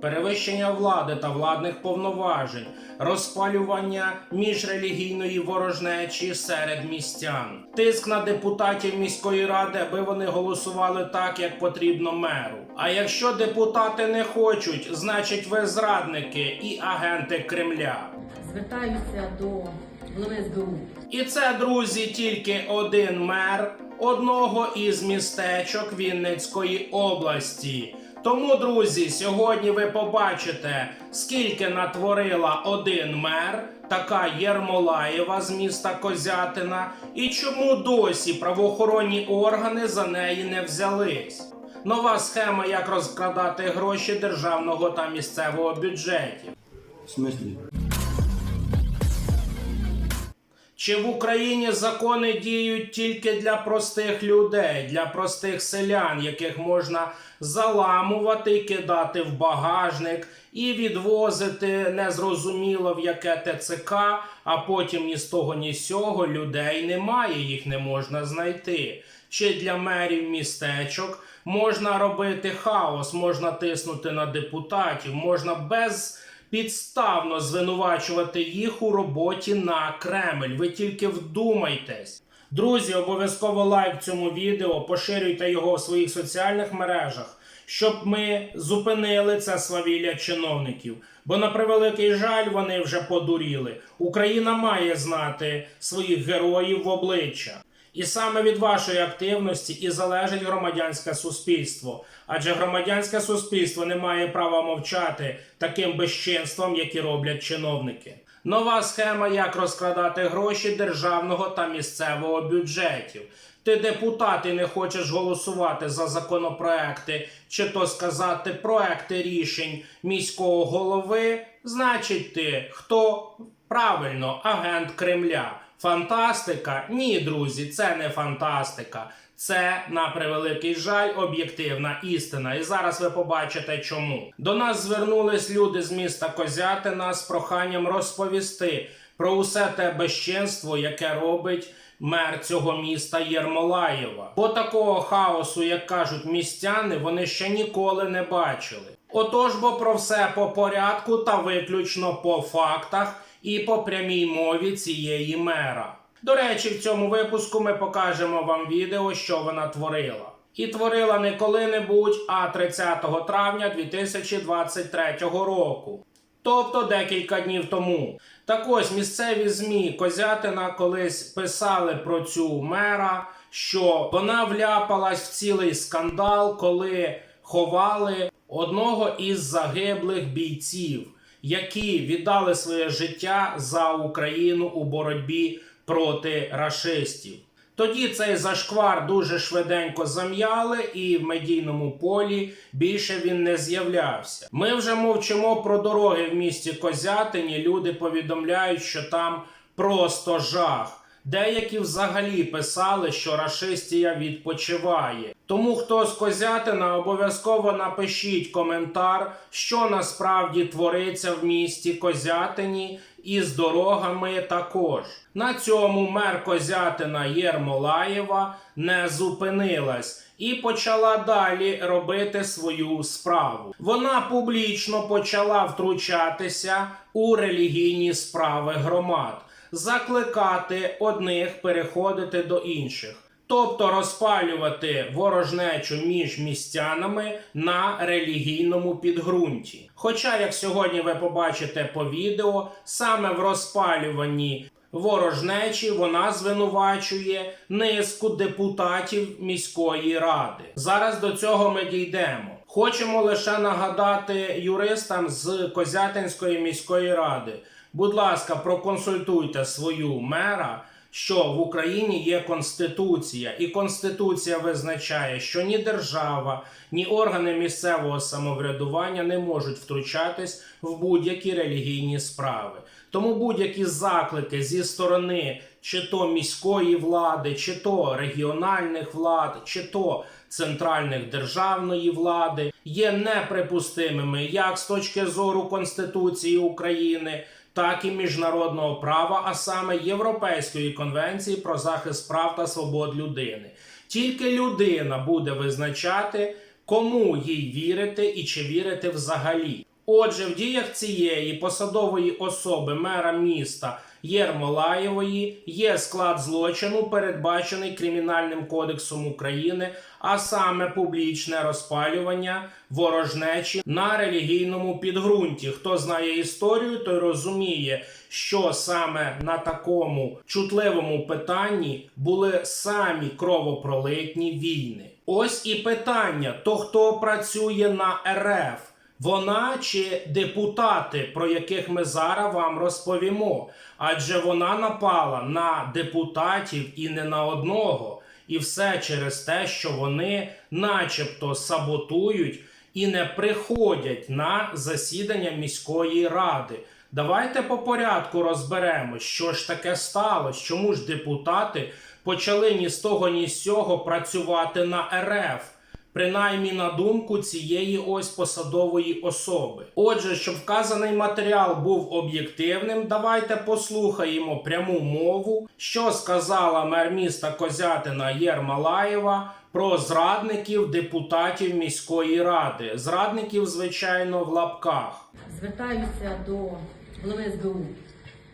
перевищення влади та владних повноважень, розпалювання міжрелігійної ворожнечі серед містян, тиск на депутатів міської ради, аби вони голосували так, як потрібно меру. А якщо депутати не хочуть, значить ви зрадники і агенти Кремля. Звертаюся до голови СБУ. І це, друзі, тільки один мер одного із містечок Вінницької області. Тому, друзі, сьогодні ви побачите, скільки натворила один мер, така Єрмолаєва з міста Козятина, і чому досі правоохоронні органи за неї не взялись. Нова схема, як розкрадати гроші державного та місцевого бюджетів. В смысле? Чи в Україні закони діють тільки для простих людей, для простих селян, яких можна заламувати кидати в багажник і відвозити незрозуміло в яке ТЦК, а потім ні з того, ні з сього людей немає, їх не можна знайти. Чи для мерів містечок можна робити хаос, можна тиснути на депутатів, можна без підставно звинувачувати їх у роботі на Кремль. Ви тільки вдумайтесь. Друзі, обов'язково лайк цьому відео, поширюйте його в своїх соціальних мережах, щоб ми зупинили це свавілля чиновників. Бо на превеликий жаль, вони вже подуріли. Україна має знати своїх героїв в обличчя. І саме від вашої активності і залежить громадянське суспільство. Адже громадянське суспільство не має права мовчати таким безчинством, які роблять чиновники. Нова схема, як розкрадати гроші державного та місцевого бюджетів. Ти депутат і не хочеш голосувати за законопроекти, чи то сказати проекти рішень міського голови, значить ти хто правильно агент Кремля. Фантастика? Ні, друзі, це не фантастика. Це на превеликий жаль об'єктивна істина. І зараз ви побачите, чому до нас звернулись люди з міста Козятина з проханням розповісти про усе те безчинство, яке робить мер цього міста Єрмолаєва. Бо такого хаосу, як кажуть містяни, вони ще ніколи не бачили. Отож, бо про все по порядку та виключно по фактах і по прямій мові цієї мера. До речі, в цьому випуску ми покажемо вам відео, що вона творила. І творила не коли-небудь, а 30 травня 2023 року. Тобто декілька днів тому. Так ось місцеві ЗМІ Козятина колись писали про цю мера, що вона вляпалась в цілий скандал, коли ховали одного із загиблих бійців, які віддали своє життя за Україну у боротьбі проти рашистів. Тоді цей зашквар дуже швиденько зам'яли, і в медійному полі більше він не з'являвся. Ми вже мовчимо про дороги в місті Козятині. Люди повідомляють, що там просто жах. Деякі взагалі писали, що рашистія відпочиває. Тому хто з Козятина обов'язково напишіть коментар, що насправді твориться в місті Козятині і з дорогами також. На цьому мер Козятина Єрмолаєва не зупинилась і почала далі робити свою справу. Вона публічно почала втручатися у релігійні справи громад закликати одних переходити до інших, тобто розпалювати ворожнечу між містянами на релігійному підґрунті. Хоча, як сьогодні ви побачите по відео, саме в розпалюванні ворожнечі вона звинувачує низку депутатів міської ради. Зараз до цього ми дійдемо. Хочемо лише нагадати юристам з Козятинської міської ради. Будь ласка, проконсультуйте свою мера, що в Україні є конституція, і конституція визначає, що ні держава, ні органи місцевого самоврядування не можуть втручатись в будь-які релігійні справи. Тому будь-які заклики зі сторони чи то міської влади, чи то регіональних влад, чи то центральних державної влади є неприпустимими як з точки зору Конституції України, так і міжнародного права, а саме Європейської конвенції про захист прав та свобод людини. Тільки людина буде визначати, кому їй вірити і чи вірити взагалі. Отже, в діях цієї посадової особи мера міста Єрмолаєвої є склад злочину, передбачений Кримінальним кодексом України, а саме публічне розпалювання ворожнечі на релігійному підґрунті. Хто знає історію, той розуміє, що саме на такому чутливому питанні були самі кровопролитні війни. Ось і питання: то хто працює на РФ? Вона чи депутати, про яких ми зараз вам розповімо? Адже вона напала на депутатів і не на одного. І все через те, що вони, начебто, саботують і не приходять на засідання міської ради. Давайте по порядку розберемо, що ж таке сталося, чому ж депутати почали ні з того, ні з цього працювати на РФ принаймні на думку цієї ось посадової особи. Отже, щоб вказаний матеріал був об'єктивним, давайте послухаємо пряму мову, що сказала мер міста Козятина Єрмалаєва про зрадників депутатів міської ради. Зрадників, звичайно, в лапках. Звертаюся до голови СБУ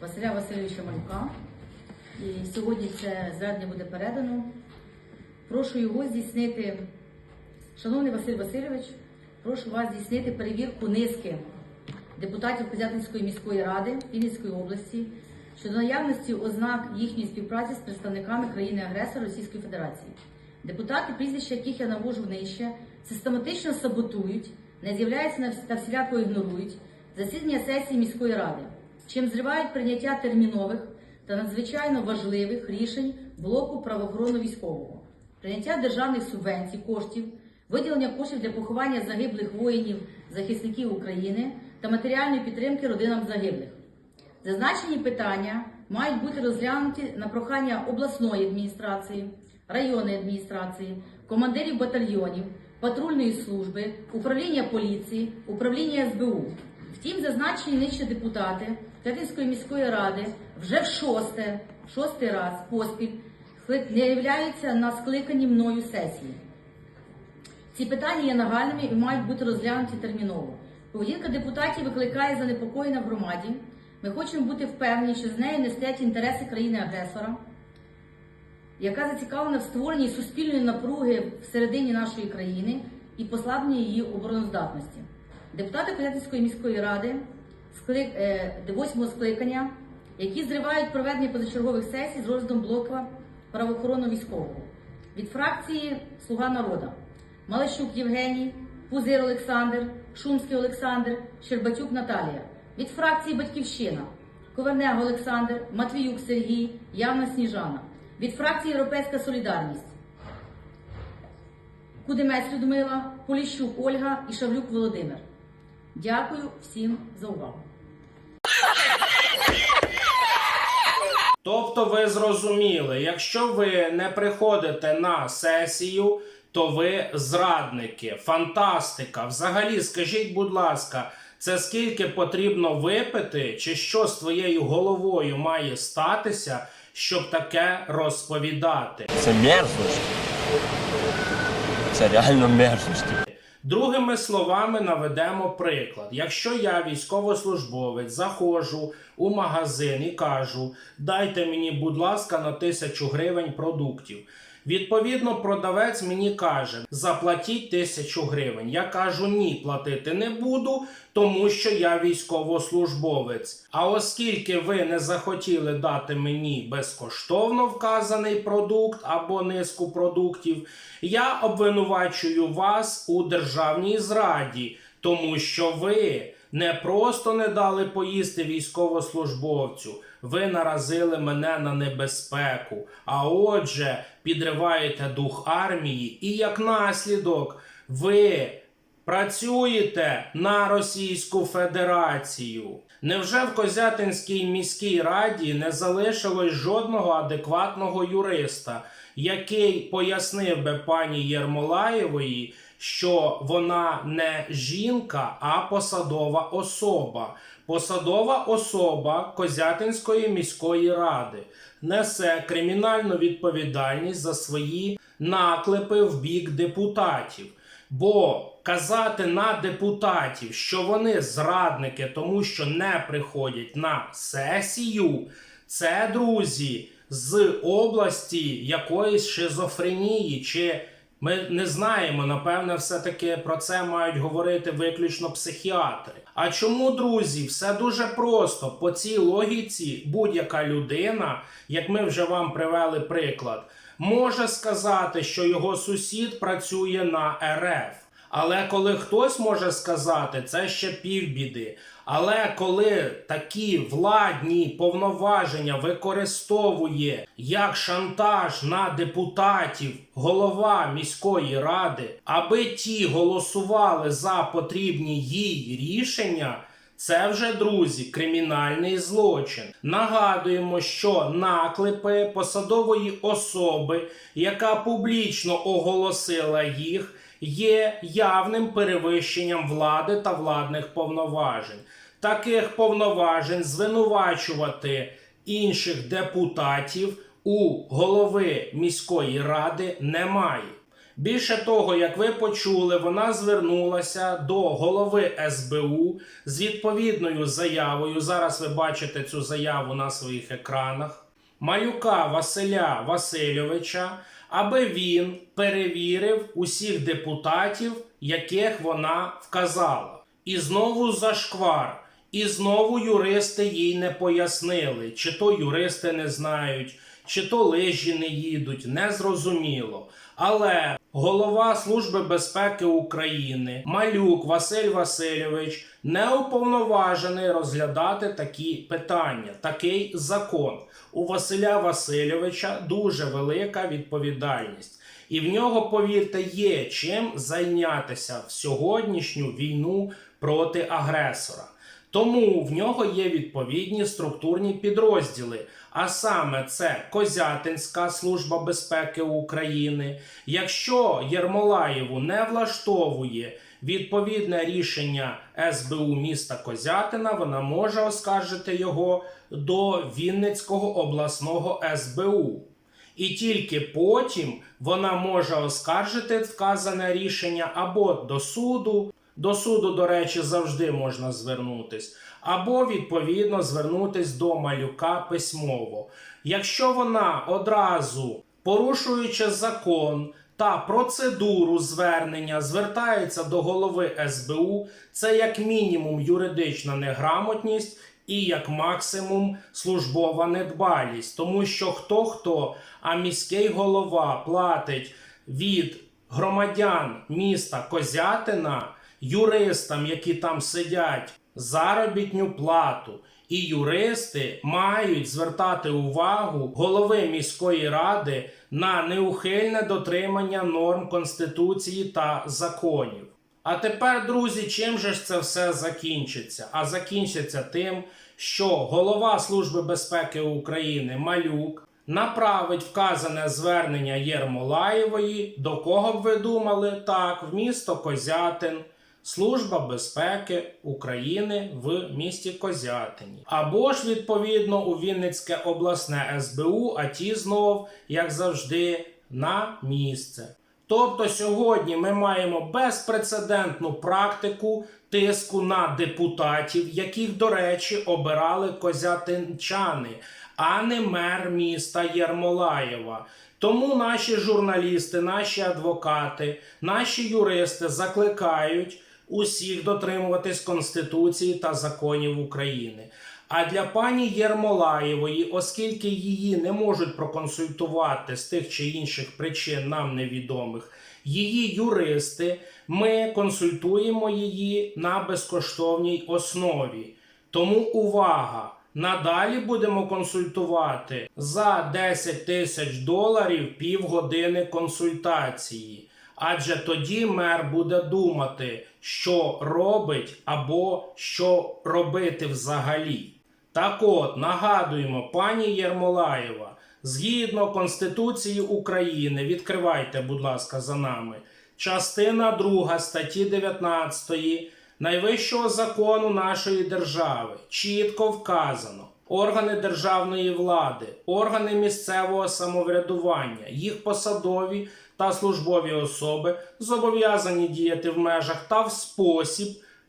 Василя Васильовича Малюка. І сьогодні це звернення буде передано. Прошу його здійснити, шановний Василь Васильович, прошу вас здійснити перевірку низки депутатів Козятинської міської ради Вінницької області щодо наявності ознак їхньої співпраці з представниками країни-агресора Російської Федерації. Депутати, прізвища яких я навожу нижче, систематично саботують, не з'являються та всіляко ігнорують засідання сесії міської ради, чим зривають прийняття термінових та надзвичайно важливих рішень блоку правоохоронно-військового, прийняття державних субвенцій, коштів, виділення коштів для поховання загиблих воїнів, захисників України та матеріальної підтримки родинам загиблих. Зазначені питання мають бути розглянуті на прохання обласної адміністрації, районної адміністрації, командирів батальйонів, патрульної служби, управління поліції, управління СБУ. Втім, зазначені нижче депутати Катинської міської ради вже в шосте, шостий раз поспіль не являються на скликанні мною сесії. Ці питання є нагальними і мають бути розглянуті терміново. Поведінка депутатів викликає занепокоєння в громаді. Ми хочемо бути впевнені, що з нею не стоять інтереси країни-агресора, яка зацікавлена в створенні суспільної напруги всередині нашої країни і послабленні її обороноздатності. Депутати Козятинської міської ради склик, е, восьмого скликання, які зривають проведення позачергових сесій з розглядом блока правоохоронно-військового від фракції Слуга народа Малещук Євгеній, Пузир Олександр, Шумський Олександр, Щербатюк Наталія. Від фракції Батьківщина Ковернег Олександр, Матвіюк Сергій, Явна Сніжана. Від фракції Європейська Солідарність Кудемець Людмила, Поліщук Ольга і Шавлюк Володимир. Дякую всім за увагу. Тобто ви зрозуміли, якщо ви не приходите на сесію, то ви зрадники. Фантастика. Взагалі, скажіть, будь ласка, це скільки потрібно випити, чи що з твоєю головою має статися, щоб таке розповідати? Це мерзость. Це реально мерзость. Другими словами наведемо приклад. Якщо я військовослужбовець заходжу у магазин і кажу, дайте мені, будь ласка, на тисячу гривень продуктів. Відповідно, продавець мені каже: заплатіть тисячу гривень. Я кажу, ні, платити не буду, тому що я військовослужбовець. А оскільки ви не захотіли дати мені безкоштовно вказаний продукт або низку продуктів, я обвинувачую вас у державній зраді, тому що ви не просто не дали поїсти військовослужбовцю, ви наразили мене на небезпеку. А отже, підриваєте дух армії, і як наслідок ви працюєте на Російську Федерацію. Невже в Козятинській міській раді не залишилось жодного адекватного юриста, який пояснив би пані Єрмолаєвої, що вона не жінка, а посадова особа. Посадова особа Козятинської міської ради несе кримінальну відповідальність за свої наклепи в бік депутатів. Бо казати на депутатів, що вони зрадники, тому що не приходять на сесію, це друзі з області якоїсь шизофренії. Чи ми не знаємо, напевне, все-таки про це мають говорити виключно психіатри. А чому, друзі, все дуже просто. По цій логіці будь-яка людина, як ми вже вам привели приклад, може сказати, що його сусід працює на РФ. Але коли хтось може сказати, це ще півбіди. Але коли такі владні повноваження використовує як шантаж на депутатів голова міської ради, аби ті голосували за потрібні їй рішення. Це вже друзі, кримінальний злочин. Нагадуємо, що наклепи посадової особи, яка публічно оголосила їх, є явним перевищенням влади та владних повноважень. Таких повноважень звинувачувати інших депутатів у голови міської ради немає. Більше того, як ви почули, вона звернулася до голови СБУ з відповідною заявою. Зараз ви бачите цю заяву на своїх екранах. Малюка Василя Васильовича, аби він перевірив усіх депутатів, яких вона вказала. І знову зашквар. І знову юристи їй не пояснили, чи то юристи не знають, чи то лижі не їдуть, незрозуміло. Але голова Служби безпеки України Малюк Василь Васильович не уповноважений розглядати такі питання, такий закон. У Василя Васильовича дуже велика відповідальність. І в нього, повірте, є чим зайнятися в сьогоднішню війну проти агресора. Тому в нього є відповідні структурні підрозділи. А саме це Козятинська служба безпеки України. Якщо Єрмолаєву не влаштовує відповідне рішення СБУ міста Козятина, вона може оскаржити його до Вінницького обласного СБУ. І тільки потім вона може оскаржити вказане рішення або до суду. До суду, до речі, завжди можна звернутись, або відповідно звернутись до малюка письмово. Якщо вона одразу, порушуючи закон та процедуру звернення, звертається до голови СБУ, це як мінімум юридична неграмотність і як максимум службова недбалість, тому що хто хто, а міський голова платить від громадян міста Козятина юристам, які там сидять, заробітню плату. І юристи мають звертати увагу голови міської ради на неухильне дотримання норм Конституції та законів. А тепер, друзі, чим же ж це все закінчиться? А закінчиться тим, що голова Служби безпеки України Малюк направить вказане звернення Єрмолаєвої. До кого б ви думали? Так, в місто Козятин. Служба безпеки України в місті Козятині. Або ж, відповідно, у Вінницьке обласне СБУ, а ті знов, як завжди, на місце. Тобто сьогодні ми маємо безпрецедентну практику тиску на депутатів, яких, до речі, обирали козятинчани, а не мер міста Єрмолаєва. Тому наші журналісти, наші адвокати, наші юристи закликають усіх дотримуватись Конституції та законів України. А для пані Єрмолаєвої, оскільки її не можуть проконсультувати з тих чи інших причин нам невідомих, її юристи, ми консультуємо її на безкоштовній основі. Тому увага! Надалі будемо консультувати за 10 тисяч доларів півгодини консультації. Адже тоді мер буде думати, що робить або що робити взагалі. Так от, нагадуємо, пані Єрмолаєва, згідно Конституції України, відкривайте, будь ласка, за нами, частина 2 статті 19 найвищого закону нашої держави чітко вказано. Органи державної влади, органи місцевого самоврядування, їх посадові та службові особи зобов'язані діяти в межах та в спосіб,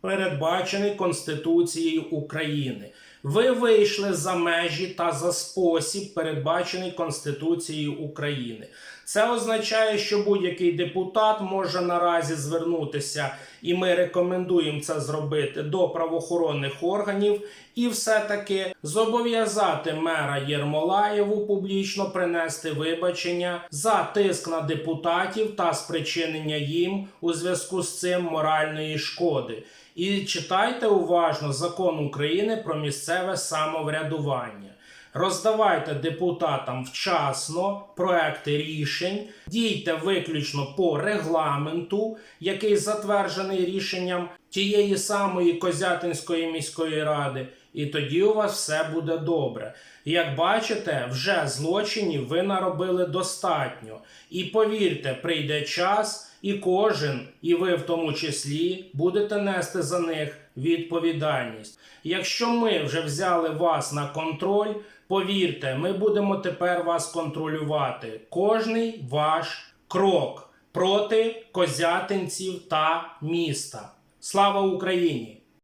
передбачений Конституцією України. Ви вийшли за межі та за спосіб, передбачений Конституцією України. Це означає, що будь-який депутат може наразі звернутися, і ми рекомендуємо це зробити до правоохоронних органів, і все-таки зобов'язати мера Єрмолаєву публічно принести вибачення за тиск на депутатів та спричинення їм у зв'язку з цим моральної шкоди. І читайте уважно закон України про місцеве самоврядування. Роздавайте депутатам вчасно проекти рішень, дійте виключно по регламенту, який затверджений рішенням тієї самої Козятинської міської ради, і тоді у вас все буде добре. Як бачите, вже злочинів ви наробили достатньо. І повірте, прийде час, і кожен, і ви в тому числі, будете нести за них відповідальність. Якщо ми вже взяли вас на контроль, повірте, ми будемо тепер вас контролювати. Кожний ваш крок проти козятинців та міста. Слава Україні!